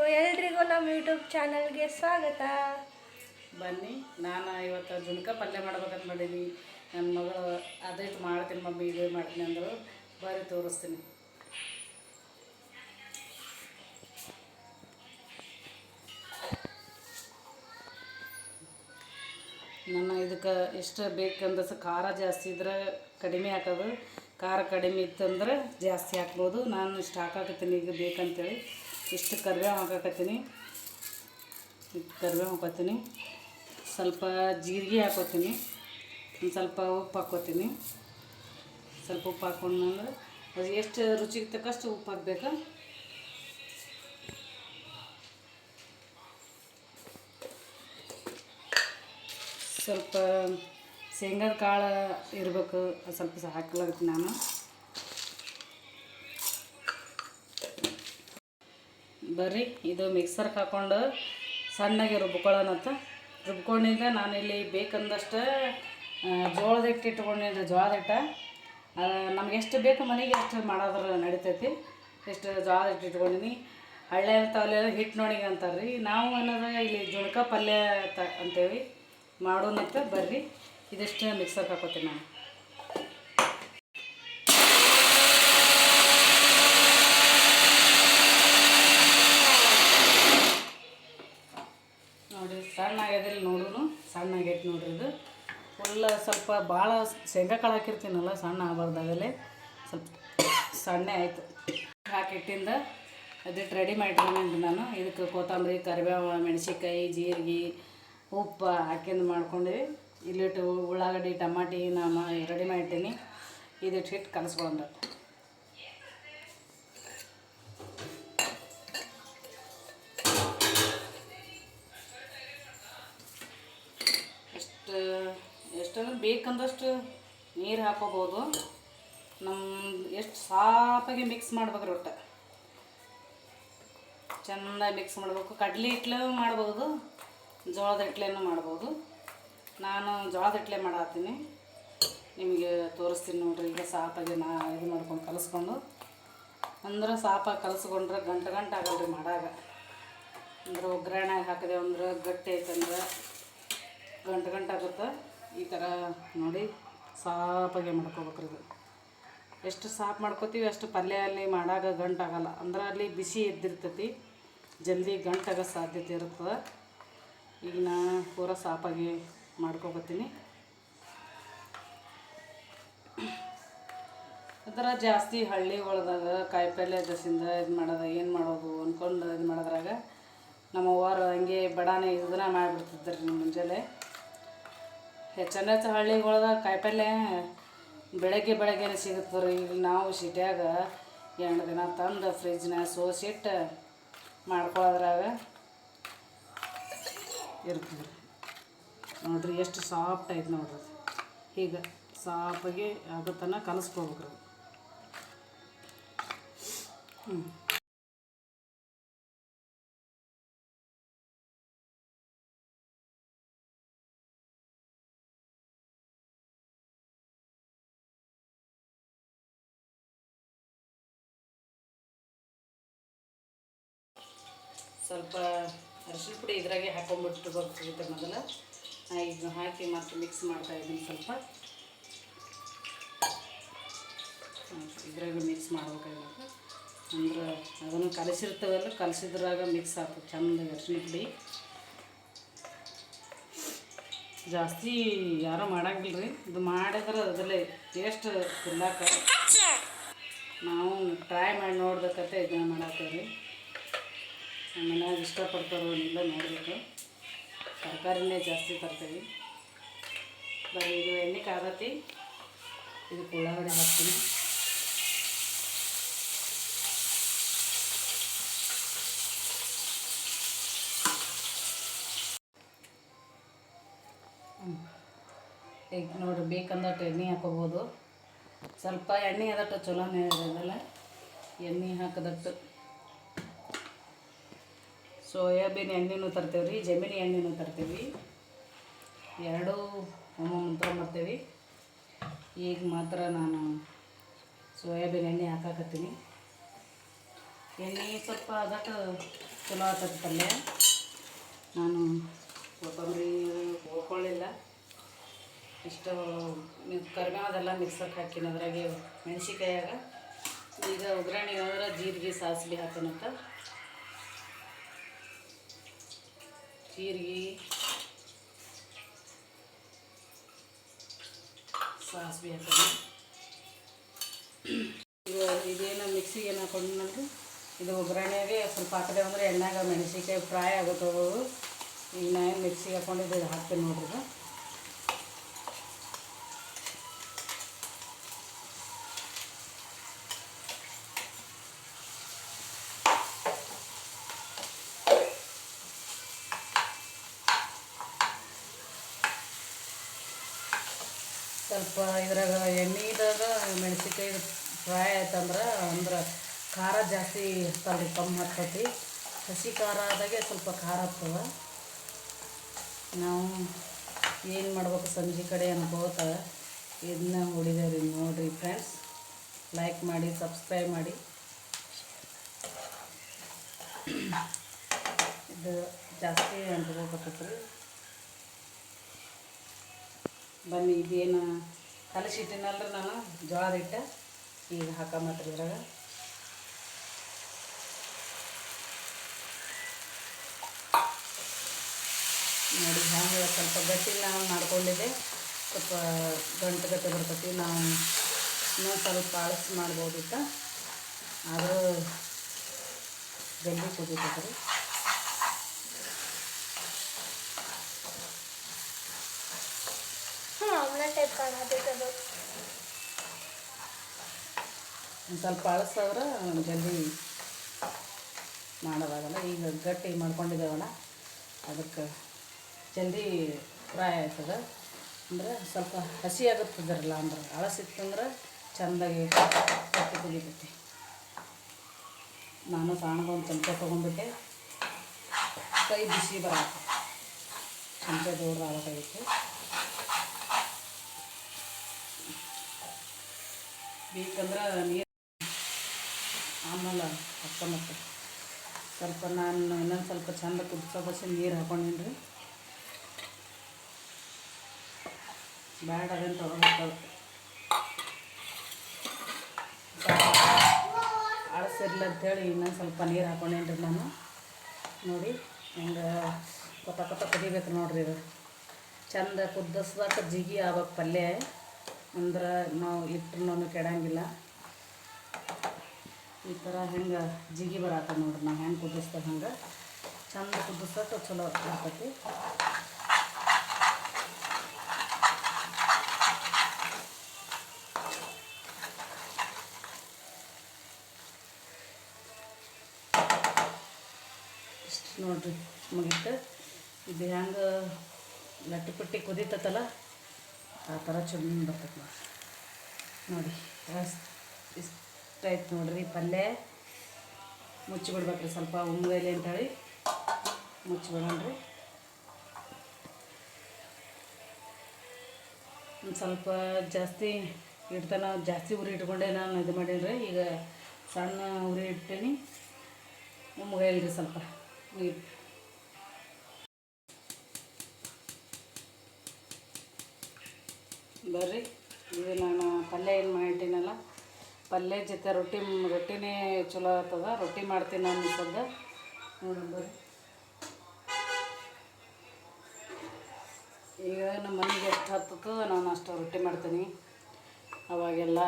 ಎಲ್ರಿಗೂ ನಮ್ಮ ಯೂಟ್ಯೂಬ್ ಚಾನಲ್ಗೆ ಸ್ವಾಗತ. ಬನ್ನಿ, ನಾನು ಇವತ್ತು ಜುನಕ ಪಲ್ಯ ಮಾಡ್ಬೇಕಂತ ಮಾಡೀನಿ. ನನ್ನ ಮಗಳು ಅದೈತೆ ಮಾಡ್ತೀನಿ ಮಮ್ಮಿ, ಇದು ಮಾಡ್ತೀನಿ ಅಂದರು. ಬರೀ ತೋರಿಸ್ತೀನಿ. ನನ್ನ ಇದಕ್ಕೆ ಎಷ್ಟು ಬೇಕಂದ್ರೆ ಖಾರ ಜಾಸ್ತಿ ಇದ್ರೆ ಕಡಿಮೆ ಹಾಕೋದು. ಖಾರ ಕಡಿಮೆ ಇತ್ತಂದ್ರೆ ಜಾಸ್ತಿ ಹಾಕ್ಬೋದು. ನಾನು ಇಷ್ಟು ಹಾಕಾಕತ್ತೀನಿ ಈಗ ಬೇಕಂತೇಳಿ. ಇಷ್ಟು ಕರಿಬೇವು ಹಾಕಾಕತ್ತೀನಿ. ಇಷ್ಟು ಕರಿಬೇವು ಹಾಕೋತೀನಿ ಸ್ವಲ್ಪ ಜೀರಿಗೆ ಹಾಕೋತೀನಿ ಒಂದು ಸ್ವಲ್ಪ ಉಪ್ಪು ಹಾಕೋತೀನಿ ಸ್ವಲ್ಪ ಉಪ್ಪು ಹಾಕೊಂಡ್ಮೇಲೆ ಅದು ಎಷ್ಟು ರುಚಿಗೆ ತಕ್ಕಷ್ಟು ಉಪ್ಪು ಹಾಕ್ಬೇಕು? ಸ್ವಲ್ಪ ಶೇಂಗಾದ ಕಾಳು ಇರಬೇಕು. ಸ್ವಲ್ಪ ಸ ಹಾಕ್ಲಾಗತ್ತೆ ನಾನು. ಬರ್ರಿ, ಇದು ಮಿಕ್ಸರ್ಗೆ ಹಾಕ್ಕೊಂಡು ಸಣ್ಣಗೆ ರುಬ್ಕೊಳ್ಳೋಣಂತ. ರುಬ್ಕೊಂಡಿದ್ದ ನಾನಿಲ್ಲಿ ಬೇಕಂದಷ್ಟು ಜೋಳದ ಹಿಟ್ಟು ಇಟ್ಕೊಂಡಿದ್ದೆ, ಜೋಳದ ಹಿಟ್ಟ. ನಮ್ಗೆ ಎಷ್ಟು ಬೇಕು ಮನೆಗೆ ಎಷ್ಟು ಮಾಡೋದ್ರ ನಡಿತೈತಿ. ಎಷ್ಟು ಜೋಳದ ಹಿಟ್ಟು ಇಟ್ಕೊಂಡಿನಿ. ಹಳ್ಳೆ ತವಲೆ ಹಿಟ್ಟು ನೋಡಿಗೆ ಅಂತಾರೆ ರೀ ನಾವು ಅನ್ನೋದು ಇಲ್ಲಿ ಜುಣ್ಕ ಪಲ್ಯ ತ ಅಂತೇವಿ ಮಾಡೋಣಂತ ಬರ್ರಿ. ಇದಿಷ್ಟು ಮಿಕ್ಸರ್ ಹಾಕೋತೀನಿ ನಾನು ನೋಡಿ ಸಣ್ಣ ಆಗ್ಯದಿಲ್ಲ ನೋಡಿದ್ರು ಸಣ್ಣ ಆಗೈತೆ ನೋಡ್ರಿ ಇದು. ಫುಲ್ಲ ಸ್ವಲ್ಪ ಭಾಳ ಶೇಂಗಾ ಕಾಳು ಹಾಕಿರ್ತೀನಲ್ಲ, ಸಣ್ಣ ಆಗಬಾರ್ದಾಗಲೇ ಸ್ವಲ್ಪ ಸಣ್ಣ ಆಯಿತು. ಹಾಕಿಟ್ಟಿಂದ ಅದಿಟ್ಟು ರೆಡಿ ಮಾಡಿಟ್ಕೊಂಡು ನಾನು. ಇದಕ್ಕೆ ಕೊತ್ತಂಬರಿ, ಕರಿಬೇವು, ಮೆಣಸಿನ್ಕಾಯಿ, ಜೀರಿಗೆ, ಉಪ್ಪು ಹಾಕಿಂದು ಮಾಡ್ಕೊಂಡಿವಿ. ಇಲ್ಲಿಟ್ಟು ಉಳ್ಳಾಗಡ್ಡಿ, ಟಮಾಟಿ ನಾನು ರೆಡಿ ಮಾಡಿಟ್ಟೀನಿ. ಇದಿಟ್ಟು ಹಿಟ್ಟು ಕಲಸ್ಕೊಂಡ್ರೆ ಎಷ್ಟು ಎಷ್ಟಂದ್ರೆ ಬೇಕಂದಷ್ಟು ನೀರು ಹಾಕೋಬೋದು. ನಮ್ಮ ಎಷ್ಟು ಸಾಪಾಗಿ ಮಿಕ್ಸ್ ಮಾಡ್ಬೇಕು ರೊಟ್ಟ ಚೆನ್ನಾಗಿ ಮಿಕ್ಸ್ ಮಾಡಬೇಕು. ಕಡ್ಲೆ ಹಿಟ್ಲು ಮಾಡ್ಬೋದು, ಜೋಳದ ಇಟ್ಲೇನು ಮಾಡ್ಬೋದು. ನಾನು ಜೋಳದ ಇಟ್ಲೆ ಮಾಡತ್ತೀನಿ ನಿಮಗೆ ತೋರಿಸ್ತೀನಿ ನೋಡ್ರಿ, ಈಗ ಸಾಪಾಗಿ ನಾ ಇದು ಮಾಡ್ಕೊಂಡು ಕಲಿಸ್ಕೊಂಡು. ಅಂದ್ರೆ ಸಾಪಾಗಿ ಕಲಿಸ್ಕೊಂಡ್ರೆ ಗಂಟು ಗಂಟು ಆಗಲ್ರಿ ಮಾಡಾಗ. ಅಂದ್ರೆ ಒಗ್ಗರಣೆ ಹಾಕಿದೆ ಅಂದ್ರೆ ಗಟ್ಟಿ ಐತಂದ್ರೆ ಗಂಟು ಆಗುತ್ತೆ. ಈ ಥರ ನೋಡಿ ಸಾಪಾಗೆ ಮಾಡ್ಕೋಬೇಕ್ರಿ ಇದು. ಎಷ್ಟು ಸಾಫ್ ಮಾಡ್ಕೋತೀವಿ, ಅಷ್ಟು ಪಲ್ಯ ಅಲ್ಲಿ ಮಾಡಾಗ ಗಂಟು ಆಗಲ್ಲ. ಅಂದ್ರೆ ಅಲ್ಲಿ ಬಿಸಿ ಎದ್ದಿರ್ತೈತಿ. ಜಲ್ದಿ ಗಂಟಾಗೋ ಸಾಧ್ಯತೆ ಇರ್ತದೆ ಈಗ ನಾ ಪೂರ ಸಾಪಾಗಿ ಮಾಡ್ಕೊಬತ್ತೀನಿ. ಅದರ ಜಾಸ್ತಿ ಹಳ್ಳಿ ಒಳದಾಗ ಕಾಯಿಪಲ್ಯ ದಸಿಂದ ಇದು ಮಾಡೋದು, ಏನು ಮಾಡೋದು ಅಂದ್ಕೊಂಡು ಇದು ಮಾಡೋದ್ರಾಗ ನಮ್ಮ ಅವ್ವಾರು ಹಂಗೆ ಬಡಾನೆ ಇದನ್ನ ಮಾಡಿಬಿಡ್ತಿದ್ರಿ ಮುಂಜಾನೆ ಹೆಚ್ಚನ ಹೆಚ್ಚು ಹಳ್ಳಿಗಳದಾಗ ಕಾಯಿಪಲ್ಯ ಬೆಳಗ್ಗೆ ಬೆಳಗ್ಗೆನೇ ಸಿಗುತ್ತೆ ರೀ ಈಗ ನಾವು ಸಿಟಿಯಾಗ ಎರಡು ದಿನ ತಂದು ಫ್ರಿಜ್ನಾಗ ಸೋಸಿಟ್ಟು ಮಾಡ್ಕೊಳ್ಳೋದ್ರಾಗ ಇರ್ತದೆ ನೋಡ್ರಿ ಎಷ್ಟು ಸಾಫ್ಟ್ ಐತೆ ನೋಡ್ರಿ ಅದು. ಹೀಗೆ ಸಾಫಾಗಿ ಆಗೋ ತನಕ ಕಲಿಸ್ಕೋಬೇಕ್ರಿ ಅದು. ಹ್ಞೂ ಸ್ವಲ್ಪ ಅರಿಶಿನ ಪುಡಿ ಇದ್ರಾಗೆ ಹಾಕೊಂಡ್ಬಿಟ್ಟು ಬರ್ತಿರುತ್ತೆ ಮೊದಲು. ಇದು ಈಗ ಹಾಕಿ ಮತ್ತೆ ಮಿಕ್ಸ್ ಮಾಡ್ತಾ ಇದ್ದೀನಿ ಸ್ವಲ್ಪ. ಇದ್ರಾಗ ಮಿಕ್ಸ್ ಮಾಡ್ಬೇಕಾಗಿರುತ್ತೆ. ಅಂದ್ರೆ ಅದನ್ನು ಕಲಸಿರ್ತವಲ್ಲ ಕಲಸಿದ್ರಾಗ ಮಿಕ್ಸ್ ಆಗ್ತದೆ ಚೆಂದ ಅರಿಶಿನ ಪುಡಿ. ಜಾಸ್ತಿ ಯಾರೂ ಮಾಡಂಗಿಲ್ಲ ರೀ ಇದು ಮಾಡಿದ್ರೆ ಅದರಲ್ಲಿ ಟೇಸ್ಟ್ ತಿನ್ನಕ ನಾವು ಟ್ರೈ ಮಾಡಿ ನೋಡ್ಬೇಕಂತ ಇದನ್ನ ಮಾಡಾಕ್ತೀವಿ ಮನ್ಯಾಗ ಇಷ್ಟಪಡ್ತಾರೋ ಇಲ್ಲ ನೋಡಬೇಕು. ತರಕಾರಿನೇ ಜಾಸ್ತಿ ತರ್ತೀವಿ. ಬರೀ ಇದು ಎಣ್ಣೆ ಕಾದತಿ ಇದು ಉಳ್ಳಾಗಡ್ಡೆ ಹಾಕ್ತೀನಿ. ಈಗ ನೋಡ್ರಿ ಬೇಕಂದಟ್ಟು ಎಣ್ಣೆ ಹಾಕೋಬೋದು. ಸ್ವಲ್ಪ ಎಣ್ಣೆ ಅದಟ್ಟು ಚಲೋನೇ ಇರೋದಲ್ಲ. ಎಣ್ಣೆ ಹಾಕದಟ್ಟು ಸೋಯಾಬೀನ್ ಎಣ್ಣೆನೂ ತರ್ತೇವೆ ರೀ, ಜಮೀನಿ ಎಣ್ಣೆನೂ ತರ್ತೇವೆ ಎರಡೂ ಒಮ್ಮೊಮ್ಮೆ ಮಾಡ್ತೇವೆ ಈಗ ಮಾತ್ರ ನಾನು ಸೋಯಾಬೀನ್ ಎಣ್ಣೆ ಹಾಕಾಕತ್ತೀನಿ. ಎಣ್ಣೆ ಸ್ವಲ್ಪ ಅದಕ್ಕೆ ಚಲೋ ಆಗ್ತದೆ ಪಲ್ಯ. ನಾನು ಕೊತ್ತಂಬರಿ ಹೋಗ್ಕೊಳ್ಳಿಲ್ಲ ಇಷ್ಟು ಕರಿಬೇವು ಅದೆಲ್ಲ ಮಿಕ್ಸರ್ಗೆ ಹಾಕಿನ ಅದ್ರಾಗೆ ಮೆಣಸಿಕಾಯಾಗ ಈಗ ಒಗ್ಗರಣೆ ಅಂದ್ರೆ ಜೀರಿಗೆ, ಸಾಸಿವೆ ಹಾಕೋಣಂತ ಜೀರಿಗೆ, ಸಾಸಿವೆ ಹಾಕೋಣ ಇದು ಇದೇನು ಮಿಕ್ಸಿಗೆ ಏನು ಹಾಕೊಂಡ್ನಂದ್ರೆ ಇದು ಒಗ್ಗರಣೆಗೆ ಸ್ವಲ್ಪ ಹಾಕಿದೆ ಅಂದರೆ ಎಣ್ಣೆಗೆ ಮೆಣಸಿನ್ಕಾಯಿ ಫ್ರೈ ಆಗುತ್ತೆ ಈಗ ನಾನು ಮಿಕ್ಸಿಗೆ ಹಾಕೊಂಡು ಇದು ಹಾಕ್ತೀನಿ ನೋಡ್ರಿ ಸ್ವಲ್ಪ ಇದ್ರಾಗ ಎಣ್ಣೆದಾಗ ಮೆಣಸಿನ್ಕಾಯಿ ಫ್ರೈ ಆಯ್ತಂದ್ರೆ ಅಂದ್ರೆ ಖಾರ ಜಾಸ್ತಿ ಹತ್ತಲ್ರಿ ಕಮ್ಮಿ ಹತ್ತೈತಿ ಹಸಿ ಖಾರ ಆದಾಗೆ ಸ್ವಲ್ಪ ಖಾರ ಆಗ್ತದೆ. ನಾವು ಏನು ಮಾಡ್ಬೇಕು ಸಂಜೆ ಕಡೆ ಅನ್ಕೋತ ಇದನ್ನ ಹೊಡಿದೇವ್ರಿ ನೋಡಿರಿ ಫ್ರೆಂಡ್ಸ್ ಲೈಕ್ ಮಾಡಿ ಸಬ್ಸ್ಕ್ರೈಬ್ ಮಾಡಿ. ಇದು ಜಾಸ್ತಿ ಅಂಟ್ಕೋಕತ್ತೈತ್ರಿ ಬನ್ನಿ, ಇದೇನು ಕಲಸಿಟ್ಟಿನಲ್ರಿ ನಾನು, ಜೋಳದ ಹಿಟ್ಟು. ಈಗ ಹಾಕಮತ್ರಿ ಇದ್ರಾಗ. ನೋಡಿ, ಹ್ಯಾಂಗೆ ಸ್ವಲ್ಪ ಗಟ್ಟಿ ನಾವು ಮಾಡ್ಕೊಂಡಿದ್ದೆ. ಸ್ವಲ್ಪ ಗಂಟು ಗಟ್ಟಿ ಬರ್ತೈತಿ, ನಾವು ಇನ್ನೊಂದು ಸ್ವಲ್ಪ ಆಳಸಿ ಮಾಡ್ಬೋದಿತ್ತ. ಆದರೂ ಜಲ್ದಿ ಕುದೀತೈತ್ರಿ. ಹ್ಞೂ ಒಂದು ಸ್ವಲ್ಪ ಅಳಸಾದ್ರೆ ಜಲ್ದಿ ಮಾಡೋದಾಗಲ್ಲ. ಈಗ ಗಟ್ಟಿ ಮಾಡ್ಕೊಂಡಿದ್ದೇವಲ್ಲ ಅದಕ್ಕೆ ಜಲ್ದಿ ಫ್ರೈ ಆಯ್ತದ. ಅಂದ್ರೆ ಸ್ವಲ್ಪ ಹಸಿ ಆಗುತ್ತದ್ರಲ್ಲ, ಅಂದ್ರೆ ಅಳಸಿತ್ತಂದ್ರೆ ಚೆಂದಾಗಿ ಕಟ್ಟಿ ತೆಗಿತೈತಿ. ನಾನು ಸಾಣಗೊಂದು ಚಮಚ ತೊಗೊಂಡ್ಬಿಟ್ಟೆ. ಕೈ ಬಿಸಿ ಬರತ್ತೆ ಚಮಚ ದೂರ ಆಗಬೇಕಾಗಿತ್ತು ಬೇಕಂದ್ರೆ ನೀರು ಆಮೇಲೆ ಹಾಕ್ಕೊಂಬತ್ತೆ ಸ್ವಲ್ಪ ನಾನು ಇನ್ನೊಂದು ಸ್ವಲ್ಪ ಚಂದ ಕುದಿಸೋ ಬಸ್ಸಿ ನೀರು ಹಾಕೊಂಡಿನಿ ಬ್ಯಾಡ ಅದೇನು ತೊಗೊಳ್ತದೆ ಅಳಸಿರ್ಲಿ ಅಂತೇಳಿ ಇನ್ನೊಂದು ಸ್ವಲ್ಪ ನೀರು ಹಾಕೊಂಡೇನ್ರಿ ನಾನು. ನೋಡಿ ಹಿಂಗೆ ಕೊತ್ತ ಕೊತ್ತ ಕುದಿಬೇಕು ನೋಡ್ರಿ ಇದು. ಚಂದ ಕುದಿಸ್ದಾಗ ಜಿಗಿ ಆಗ್ಬೇಕು ಪಲ್ಯ. ಅಂದ್ರೆ ನಾವು ಇಟ್ಟರು ಕೆಡಂಗಿಲ್ಲ. ಈ ಥರ ಹೆಂಗೆ ಜಿಗಿ ಬರತ್ತ ನೋಡ್ರಿ, ನಾವು ಹೆಂಗೆ ಕುದಿಸ್ತೇವೆ ಹಂಗೆ. ಚಂದ ಕುದಿಸ್ತು ಚಲೋ ಬರ್ತೈತಿ ಇಷ್ಟು ನೋಡ್ರಿ, ಮುಗೀತು. ಇದು ಹೆಂಗೆ ಲಟ್ಟಿ ಪಟ್ಟಿ ಕುದೀತತ್ತಲ್ಲ ಆ ಥರ ಚಂದ ಬರ್ತೈತೆ ನೋಡಿ ನೋಡಿ ಇಷ್ಟ ಇಷ್ಟಾಯ್ತು ನೋಡಿರಿ ಪಲ್ಯ. ಮುಚ್ಚಿಬಿಡ್ಬೇಕ್ರಿ ಸ್ವಲ್ಪ ಉಮ್ಗೈಲಿ ಅಂತೇಳಿ. ಮುಚ್ಚಿಬಿಡೋಣ್ರಿ. ಒಂದು ಸ್ವಲ್ಪ ಜಾಸ್ತಿ ಇಡ್ತಾನ ಜಾಸ್ತಿ ಉರಿ ಇಟ್ಕೊಂಡೆ ನಾನು ಇದು ಮಾಡೀನಿ ಈಗ ಸಣ್ಣ ಉರಿ ಇಟ್ಟೀನಿ. ಉಮ್ಗೈಲ್ರಿ ಸ್ವಲ್ಪ. ಬರ್ರಿ. ಇದು ನಾನು ಪಲ್ಯ ಏನು ಮಾಡಿಟ್ಟಿನಲ್ಲ, ಪಲ್ಯ ಜೊತೆ ರೊಟ್ಟಿ, ರೊಟ್ಟಿನೇ ಚಲೋ ಆಗ್ತದ. ರೊಟ್ಟಿ ಮಾಡ್ತೀನಿ ನಾನು ಸದ್ದ ನೋಡಿ ಬರ್ರಿ. ಈಗ ನಮ್ಮ ಮನೆಗೆ ಎಷ್ಟು ಹತ್ತದ ನಾನು ಅಷ್ಟು ರೊಟ್ಟಿ ಮಾಡ್ತೀನಿ. ಅವಾಗೆಲ್ಲ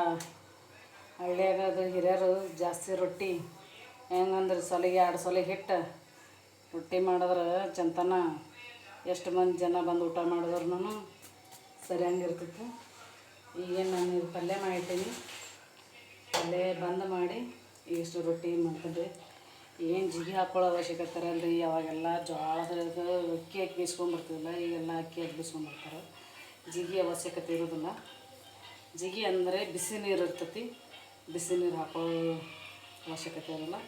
ಹಳ್ಳಿಯಾಗ ಅದು ಹಿರಿಯರು ಜಾಸ್ತಿ ರೊಟ್ಟಿ, ಹೆಂಗಂದ್ರೆ ಸಲಿಗೆ ಎರಡು ಸಲಿಗೆ ಹಿಟ್ಟು ರೊಟ್ಟಿ ಮಾಡಿದ್ರೆ ಚಂತನ ಎಷ್ಟು ಮಂದಿ ಜನ ಬಂದು ಊಟ ಮಾಡಿದ್ರು ಸರಿಯಂಗಿರ್ತಿತ್ತು ಈಗೇನು ನಾನು ಪಲ್ಯ ಮಾಡಿದ್ದೀನಿ ಪಲ್ಯ ಬಂದ್ ಮಾಡಿ ಇಷ್ಟು ರೊಟ್ಟಿ ಮಾಡ್ಕೊಂಡ್ರಿ ಏನು ಜಿಗಿ ಹಾಕ್ಕೊಳ್ಳೋ ಅವಶ್ಯಕತೆ ರೀ ಅವಾಗೆಲ್ಲ ಜೋಳದ ಅಕ್ಕಿ ಹಾಕಿ ಬೀಸ್ಕೊಂಡ್ಬರ್ತಿದಿಲ್ಲ ಈಗೆಲ್ಲ ಅಕ್ಕಿ ಹಾಕಿ ಬೀಸ್ಕೊಂಡ್ಬರ್ತಾರೆ ಜಿಗಿ ಅವಶ್ಯಕತೆ ಇರೋದಿಲ್ಲ. ಜಿಗಿ ಅಂದರೆ ಬಿಸಿ ನೀರು ಇರ್ತೈತಿ. ಬಿಸಿ ನೀರು ಹಾಕೋ ಅವಶ್ಯಕತೆ ಇರೋಲ್ಲ.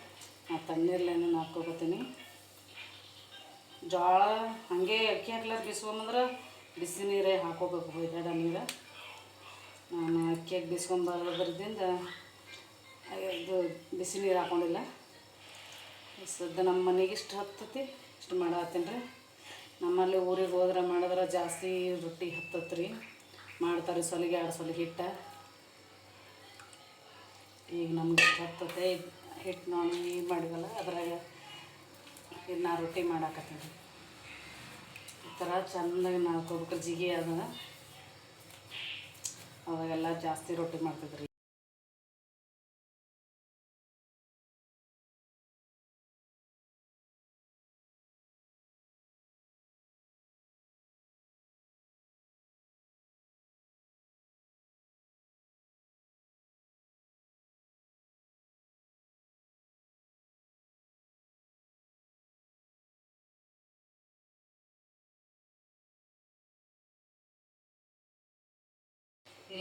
ನಾ ತಣ್ಣೀರ್ಲೇನೆ ಹಾಕ್ಕೊಬತ್ತೀನಿ ಜೋಳ ಹಾಗೆ ಅಕ್ಕಿ ಹಾಕ್ಲಾರ ಬಿಸ್ಕೊಂಬಂದ್ರೆ ಬಿಸಿ ನೀರೇ ಹಾಕೋಬೇಕು ಹೊಯ್ದಾಡ ನೀರು. ನಾನು ಅಕ್ಕಿಯಾಗಿ ಬಿಸ್ಕೊಂಬರೋದ್ರಿಂದ ಇದು ಬಿಸಿ ನೀರು ಹಾಕೊಂಡಿಲ್ಲ ಸದ್ಯ ನಮ್ಮ ಮನೆಗೆ ಇಷ್ಟು ಹತ್ತತಿ, ಇಷ್ಟು ಮಾಡತ್ತೀನಿ ರೀ. ನಮ್ಮಲ್ಲಿ ಊರಿಗೆ ಹೋದ್ರೆ ಮಾಡಿದ್ರೆ ಜಾಸ್ತಿ ರೊಟ್ಟಿ ಹತ್ತತ್ತು ರೀ ಮಾಡ್ತಾರೆ ಸೊಲಿಗೆ, ಎರಡು ಸೊಲಿಗೆ ಹಿಟ್ಟ. ಈಗ ನಮ್ಗೆ ಇಷ್ಟು ಹತ್ತತೆ. ಹಿಟ್ಟು ನೋಡಿ ಮಾಡಿವಲ್ಲ, ಅದ್ರಾಗ ಇನ್ನು ರೊಟ್ಟಿ ಮಾಡಾಕತ್ತೀನಿ. ರೀ ಥರ ಚೆಂದಾಗಿ ನಾದ್ಕೋಬೇಕು ಜಿಗಿ ಅದ ಅವಾಗೆಲ್ಲ ಜಾಸ್ತಿ ರೊಟ್ಟಿ ಮಾಡ್ತಿದ್ರಿ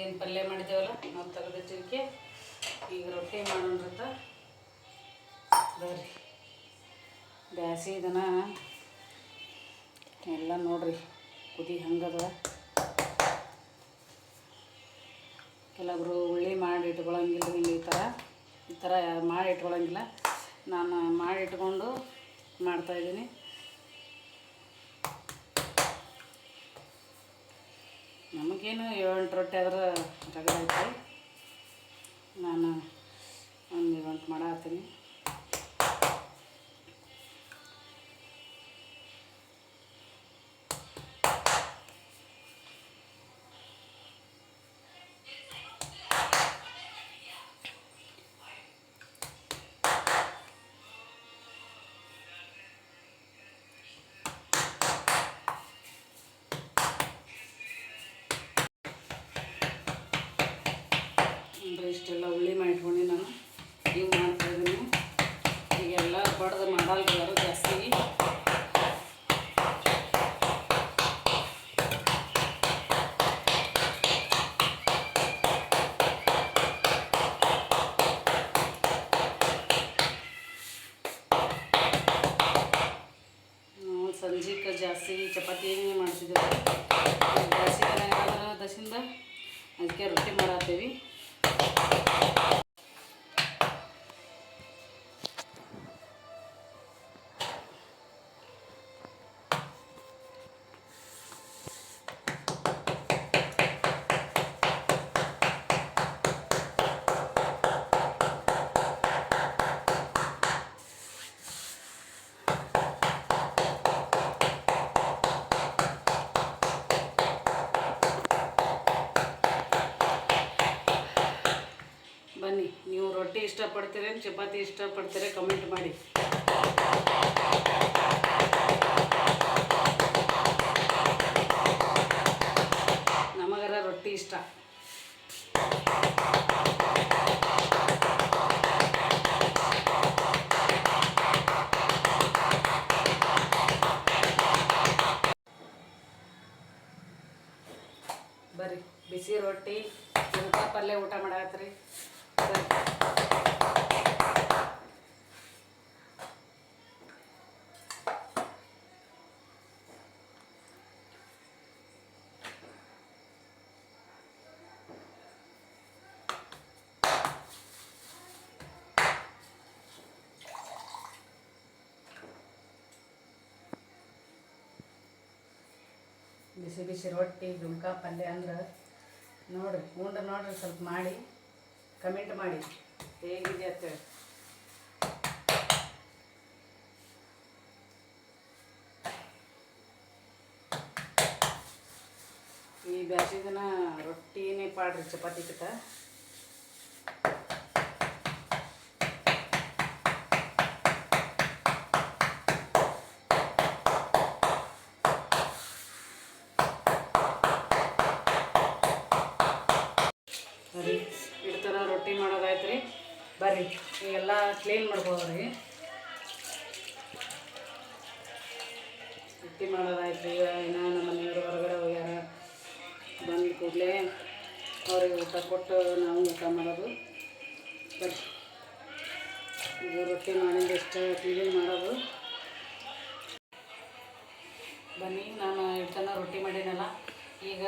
ಏನು ಪಲ್ಯ ಮಾಡಿದ್ದೇವಲ್ಲ, ನಾವು ತೆಗೆದಿಟ್ಟಿದ್ದಕ್ಕೆ ಈಗ ರೊಟ್ಟಿ ಮಾಡೋಣ ಬರ್ರಿ. ಬ್ಯಾಸಿ ಇದನ್ನ ಎಲ್ಲ ನೋಡ್ರಿ, ಕುದಿ ಹಂಗದ ಕೆಲವರು ಉಳ್ಳಿ ಮಾಡಿ ಇಟ್ಕೊಳಂಗಿಲ್ಲ ಹಿಂಗೆ ಈ ಥರ ಈ ಥರ ಮಾಡಿ ಇಟ್ಕೊಳಂಗಿಲ್ಲ. ನಾನು ಮಾಡಿ ಇಟ್ಕೊಂಡು ಮಾಡ್ತಾಯಿದ್ದೀನಿ ನಮಗೇನು ಏಳೆಂಟು ರೊಟ್ಟಿ ಆದ್ರೆ ಜಗಳ ಐತಿ ನಾನು ಒಂದು ಗಂಟು ಮಾಡತ್ತೀನಿ ಅಂದರೆ ಇಷ್ಟೆಲ್ಲ ರೊಟ್ಟಿ ಇಷ್ಟಪಡ್ತೀರ ಚಪಾತಿ ಇಷ್ಟಪಡ್ತೀರ ಕಮೆಂಟ್ ಮಾಡಿ. ನಮಗರ ರೊಟ್ಟಿ ಇಷ್ಟ. ಬರ್ರಿ, ಬಿಸಿ ರೊಟ್ಟಿ ಊಟ ಪಲ್ಯ ಊಟ ಮಾಡಾತ್ರಿ ಬಿಸಿ ಬಿಸಿ ರೊಟ್ಟಿ ಜುಮ್ಕಾ ಪಲ್ಯ ಅಂದ್ರೆ ನೋಡ್ರಿ ಉಂಡ್ರೆ ನೋಡ್ರಿ ಸ್ವಲ್ಪ ಮಾಡಿ ಕಮೆಂಟ್ ಮಾಡಿ, ಹೇಗಿದೆ ಅಂತೇಳಿ ಈ ಬ್ಯಾಸಿ ದಿನ ರೊಟ್ಟಿನೇ ಪಾಡ್ರಿ, ಚಪಾತಿ ಕಿತ ಬರ್ರಿ ಈಗೆಲ್ಲ ಕ್ಲೀನ್ ಮಾಡ್ಬೋದು ರೀ ರೊಟ್ಟಿ ಮಾಡೋದಾಯ್ತು ಈಗ ಇನ್ನು ನಮ್ಮ ಮನೆಯವರು ಹೊರಗಡೆ ಹೋಗ್ಯಾರ. ಬಂದ ಕೂಡಲೇ ಅವ್ರಿಗೆ ಊಟ ಕೊಟ್ಟು ನಾವು ಊಟ ಮಾಡೋದು. ಬರ್ರಿ. ಇದು ರೊಟ್ಟಿ ಮಾಡಿದ ಎಷ್ಟು ಕ್ಲೀನ್ ಮಾಡೋದು. ಬನ್ನಿ, ನಾನು ಇಷ್ಟನ ರೊಟ್ಟಿ ಮಾಡಿನಲ್ಲ. ಈಗ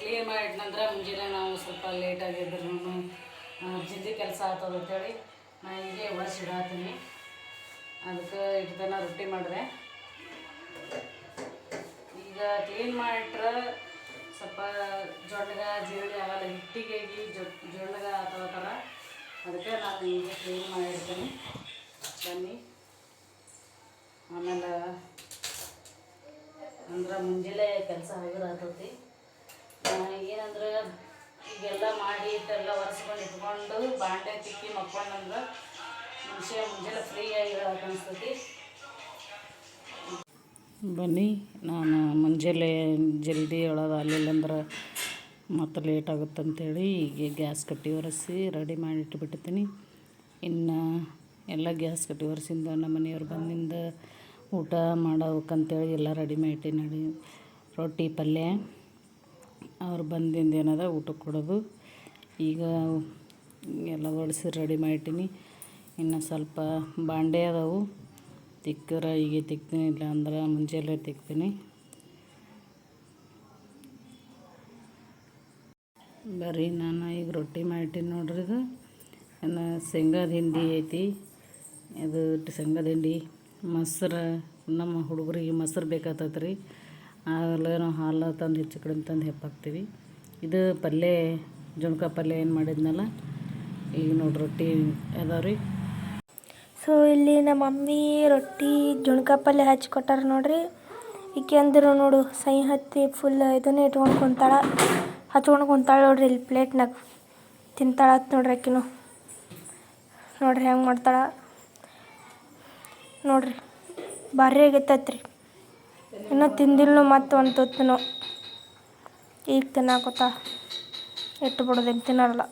ಕ್ಲೀನ್ ನಂತರ ಮುಂಜಾನೆ ನಾವು ಸ್ವಲ್ಪ ಲೇಟಾಗಿ ಜಲ್ದಿ ಕೆಲಸ ಆಗ್ತದೆ ಅಂತೇಳಿ ನಾ ಹೀಗೆ ಒಳಸಿಡಾತೀನಿ ಅದಕ್ಕೆ ಇಟ್ಟದನ ರೊಟ್ಟಿ ಮಾಡಿದೆ. ಈಗ ಕ್ಲೀನ್ ಮಾಡಿಟ್ರೆ ಸ್ವಲ್ಪ ಜೊಂಡಗ ಜೀರ್ಣಿ ಆಗಲ್ಲ, ಹಿಟ್ಟಿಗೆ ಜೊ ಜೊಂಡಗ ಅಥವಾ ಥರ ಅದಕ್ಕೆ ನಾನು ಈಗ ಕ್ಲೀನ್ ಮಾಡಿರ್ತೀನಿ ಬನ್ನಿ. ಆಮೇಲೆ ಅಂದ್ರೆ ಮುಂಜಾನೆ ಕೆಲಸ ಆಗೋದಾಗ್ತೈತಿ ಏನಂದ್ರೆ ಈಗೆಲ್ಲ ಮಾಡಿ ಇಟ್ಟೆಲ್ಲ ಒರೆಸ್ಕೊಂಡು ಇಟ್ಕೊಂಡು ಬಾಂಡೆ ತಿಕ್ಕಿ ಮಕ್ಕೊಂಡಂದ್ರೆ ಮನುಷ್ಯ ಮುಂಜಾನೆ ಫ್ರೀಯಾಗಿ ಹೇಳಕ್ಕೆ ಅನಿಸ್ತೈತಿ. ಬನ್ನಿ, ನಾನು ಮುಂಜಾನೆ ಜಲ್ದಿ ಒಳಗೆ ಅಲ್ಲಿಲ್ಲಂದ್ರೆ ಮತ್ತೆ ಲೇಟ್ ಆಗುತ್ತೆ ಅಂತೇಳಿ ಈಗ ಗ್ಯಾಸ್ ಕಟ್ಟಿ ಒರೆಸಿ ರೆಡಿ ಮಾಡಿ ಇನ್ನು ಎಲ್ಲ ಗ್ಯಾಸ್ ಕಟ್ಟಿ ಒರೆಸಿಂದ ನಮ್ಮ ಮನೆಯವ್ರು ಬಂದಿಂದ ಊಟ ಮಾಡೋಕಂತೇಳಿ ಎಲ್ಲ ರೆಡಿ ಮಾಡಿ ನೋಡಿ ರೊಟ್ಟಿ ಪಲ್ಯ. ಅವ್ರು ಬಂದಿಂದ ಏನದ ಊಟಕ್ಕೆ ಕೊಡೋದು. ಈಗ ಎಲ್ಲ ಒಡಿಸಿ ರೆಡಿ ಮಾಡಿಟ್ಟಿನಿ. ಇನ್ನು ಸ್ವಲ್ಪ ಬಾಂಡೆ ಅದಾವು. ತಿಕ್ಕರ ಈಗ ತಿಕ್ತೀನಿ ಇಲ್ಲ ಅಂದ್ರೆ ಮುಂಜಾನೆ ತಿಕ್ತೀನಿ. ಬರ್ರಿ ನಾನು ಈಗ ರೊಟ್ಟಿ ಮಾಡಿಟ್ಟಿನಿ ನೋಡ್ರಿ ಇದು. ಇನ್ನು ಶೇಂಗಾದ ಹಿಂಡಿ ಐತಿ. ಇದು ಶೇಂಗಾದ ಹಿಂಡಿ, ಮೊಸರು, ನಮ್ಮ ಹುಡುಗರಿಗೆ ಮೊಸರು ಬೇಕಾಗ್ತೈತೆ ರೀ ಆಮೇಲೆ ನಾವು ಹಾಲು ತಂದು ಹೆಚ್ಚು ಕಡಿಮೆ ತಂದು ಹೆಪ್ಪಾಕ್ತೀವಿ. ಇದು ಪಲ್ಯ, ಜುಣ್ಕ ಪಲ್ಯ ಏನು ಮಾಡಿದ್ನಲ್ಲ, ಈಗ ನೋಡಿ ರೊಟ್ಟಿ ಅದಾವ ರೀ. ಸೊ ಇಲ್ಲಿ ನಮ್ಮ ಮಮ್ಮಿ ರೊಟ್ಟಿ ಜುಣ್ಕ ಪಲ್ಯ ಹಚ್ಕೊಟ್ಟಾರ ನೋಡ್ರಿ. ಈಕೆ ಅಂದ್ರು ನೋಡು, ಸೈ ಹತ್ತಿ ಫುಲ್ ಇದನ್ನೇ ಇಟ್ಕೊಂಡು ಕುಂತಾಳ. ಹಚ್ಕೊಂಡು ಕುಂತಾಳೆ ನೋಡ್ರಿ ಇಲ್ಲಿ ಪ್ಲೇಟ್ನಾಗ ತಿಂತಾಳತ್ ನೋಡ್ರಿ ಆಕಿನು. ನೋಡ್ರಿ ಹೆಂಗೆ ಮಾಡ್ತಾಳ. ನೋಡ್ರಿ, ಭಾರಿ ಆಗೈತೈತ್ರಿ ಇನ್ನೂ ತಿಂದಿಲ್ಲ ಮತ್ತು ಒಂದು ತುತ್ತನು. ಈಗ ತಿನ್ನಾಕೋತ. ಇಟ್ಟು ಬಿಡೋದೇನು ತಿನ್ನಲ್ಲ.